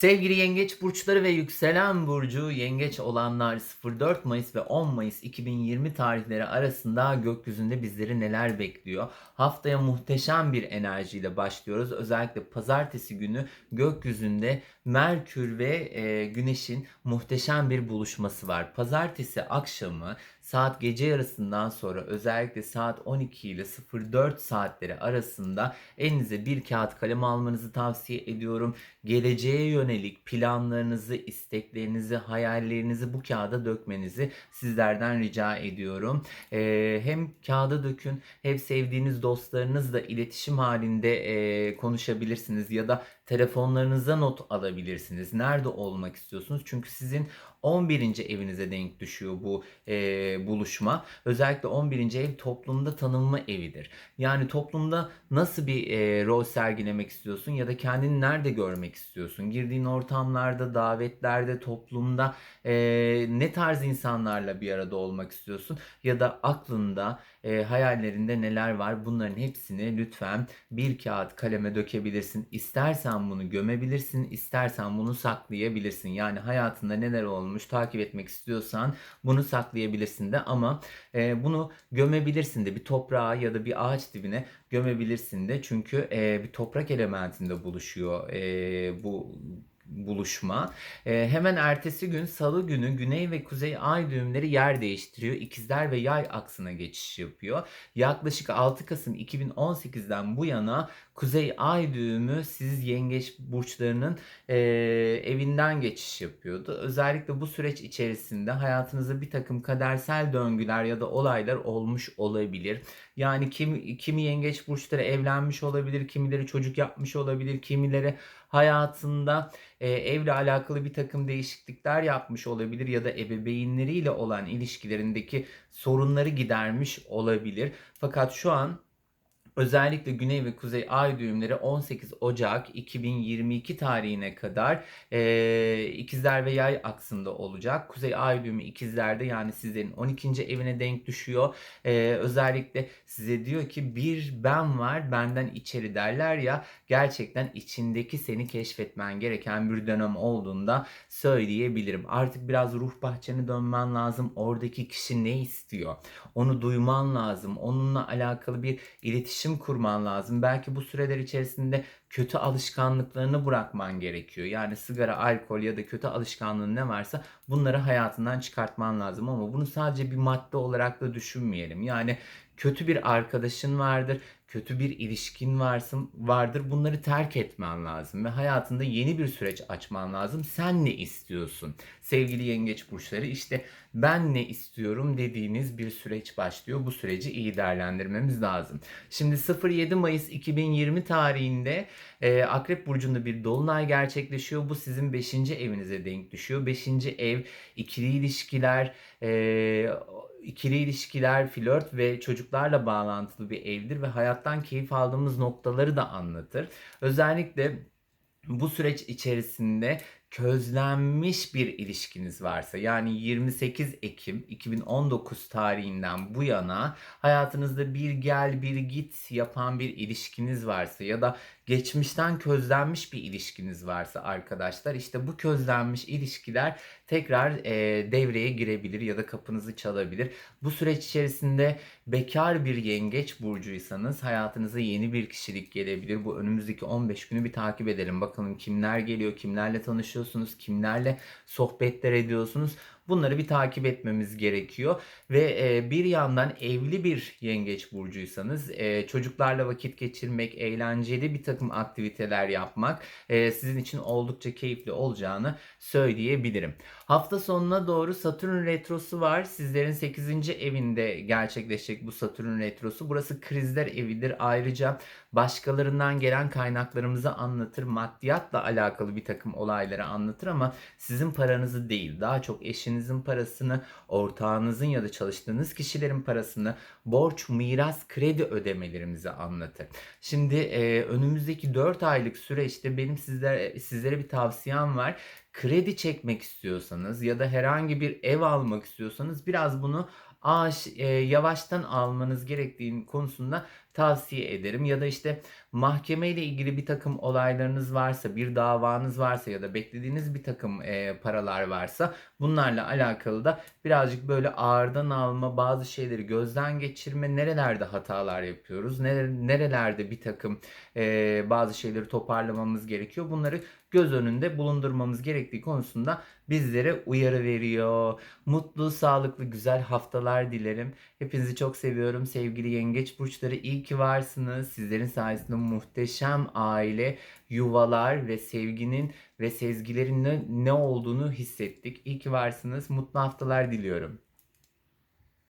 Sevgili yengeç burçları ve yükselen burcu yengeç olanlar 04 Mayıs ve 10 Mayıs 2020 tarihleri arasında gökyüzünde bizleri neler bekliyor? Haftaya muhteşem bir enerjiyle başlıyoruz. Özellikle pazartesi günü gökyüzünde Merkür ve e, Güneş'in muhteşem bir buluşması var. Pazartesi akşamı saat gece yarısından sonra özellikle saat 12 ile 04 saatleri arasında elinize bir kağıt kalem almanızı tavsiye ediyorum. Geleceğe yönelik planlarınızı, isteklerinizi, hayallerinizi bu kağıda dökmenizi sizlerden rica ediyorum. Ee, hem kağıda dökün hem sevdiğiniz dostlarınızla iletişim halinde e, konuşabilirsiniz ya da telefonlarınıza not alabilirsiniz. Nerede olmak istiyorsunuz? Çünkü sizin 11. evinize denk düşüyor bu e, buluşma. Özellikle 11. ev toplumda tanınma evidir. Yani toplumda nasıl bir e, rol sergilemek istiyorsun ya da kendini nerede görmek istiyorsun? Girdiğin ortamlarda, davetlerde, toplumda e, ne tarz insanlarla bir arada olmak istiyorsun? Ya da aklında, e, hayallerinde neler var? Bunların hepsini lütfen bir kağıt kaleme dökebilirsin. İstersen bunu gömebilirsin, istersen bunu saklayabilirsin. Yani hayatında neler olmuş takip etmek istiyorsan bunu saklayabilirsin de ama e, bunu gömebilirsin de bir toprağa ya da bir ağaç dibine gömebilirsin de çünkü e, bir toprak elementinde buluşuyor e, bu buluşma. E, hemen ertesi gün salı günü güney ve kuzey ay düğümleri yer değiştiriyor. İkizler ve yay aksına geçiş yapıyor. Yaklaşık 6 Kasım 2018'den bu yana kuzey ay düğümü siz yengeç burçlarının e, evinden geçiş yapıyordu. Özellikle bu süreç içerisinde hayatınızda bir takım kadersel döngüler ya da olaylar olmuş olabilir. Yani kim, kimi yengeç burçları evlenmiş olabilir, kimileri çocuk yapmış olabilir, kimileri hayatında e, evle alakalı bir takım değişiklikler yapmış olabilir ya da ebeveynleriyle olan ilişkilerindeki sorunları gidermiş olabilir. Fakat şu an Özellikle Güney ve Kuzey Ay düğümleri 18 Ocak 2022 tarihine kadar e, ikizler ve yay aksında olacak. Kuzey Ay düğümü ikizlerde yani sizlerin 12. evine denk düşüyor. E, özellikle size diyor ki bir ben var benden içeri derler ya gerçekten içindeki seni keşfetmen gereken bir dönem olduğunda söyleyebilirim. Artık biraz ruh bahçene dönmen lazım. Oradaki kişi ne istiyor? Onu duyman lazım. Onunla alakalı bir iletişim kurman lazım. Belki bu süreler içerisinde kötü alışkanlıklarını bırakman gerekiyor. Yani sigara, alkol ya da kötü alışkanlığın ne varsa bunları hayatından çıkartman lazım. Ama bunu sadece bir madde olarak da düşünmeyelim. Yani kötü bir arkadaşın vardır, kötü bir ilişkin varsın, vardır. Bunları terk etmen lazım ve hayatında yeni bir süreç açman lazım. Sen ne istiyorsun? Sevgili yengeç burçları işte ben ne istiyorum dediğiniz bir süreç başlıyor. Bu süreci iyi değerlendirmemiz lazım. Şimdi 07 Mayıs 2020 tarihinde e, Akrep Burcu'nda bir dolunay gerçekleşiyor. Bu sizin 5. evinize denk düşüyor. 5. ev ikili ilişkiler, e, ikili ilişkiler, flört ve çocuklarla bağlantılı bir evdir ve hayattan keyif aldığımız noktaları da anlatır. Özellikle bu süreç içerisinde közlenmiş bir ilişkiniz varsa yani 28 Ekim 2019 tarihinden bu yana hayatınızda bir gel bir git yapan bir ilişkiniz varsa ya da geçmişten közlenmiş bir ilişkiniz varsa arkadaşlar işte bu közlenmiş ilişkiler tekrar e, devreye girebilir ya da kapınızı çalabilir. Bu süreç içerisinde bekar bir yengeç burcuysanız hayatınıza yeni bir kişilik gelebilir. Bu önümüzdeki 15 günü bir takip edelim. Bakalım kimler geliyor, kimlerle tanışıyorsunuz, kimlerle sohbetler ediyorsunuz. Bunları bir takip etmemiz gerekiyor. Ve e, bir yandan evli bir yengeç burcuysanız e, çocuklarla vakit geçirmek, eğlenceli bir takım aktiviteler yapmak e, sizin için oldukça keyifli olacağını söyleyebilirim. Hafta sonuna doğru Satürn retrosu var. Sizlerin 8. evinde gerçekleşecek bu Satürn retrosu. Burası krizler evidir. Ayrıca başkalarından gelen kaynaklarımızı anlatır. Maddiyatla alakalı bir takım olayları anlatır ama sizin paranızı değil. Daha çok eşinizin parasını, ortağınızın ya da çalıştığınız kişilerin parasını, borç, miras, kredi ödemelerimizi anlatır. Şimdi e, önümüzdeki 4 aylık süreçte benim sizlere, sizlere bir tavsiyem var kredi çekmek istiyorsanız ya da herhangi bir ev almak istiyorsanız biraz bunu ağaç e, yavaştan almanız gerektiğin konusunda tavsiye ederim. Ya da işte mahkeme ile ilgili bir takım olaylarınız varsa, bir davanız varsa ya da beklediğiniz bir takım e, paralar varsa bunlarla alakalı da birazcık böyle ağırdan alma, bazı şeyleri gözden geçirme, nerelerde hatalar yapıyoruz, nere- nerelerde bir takım e, bazı şeyleri toparlamamız gerekiyor. Bunları göz önünde bulundurmamız gerektiği konusunda bizlere uyarı veriyor. Mutlu, sağlıklı, güzel haftalar dilerim. Hepinizi çok seviyorum sevgili yengeç burçları. İyi ki varsınız. Sizlerin sayesinde muhteşem aile, yuvalar ve sevginin ve sezgilerin ne, olduğunu hissettik. İyi ki varsınız. Mutlu haftalar diliyorum.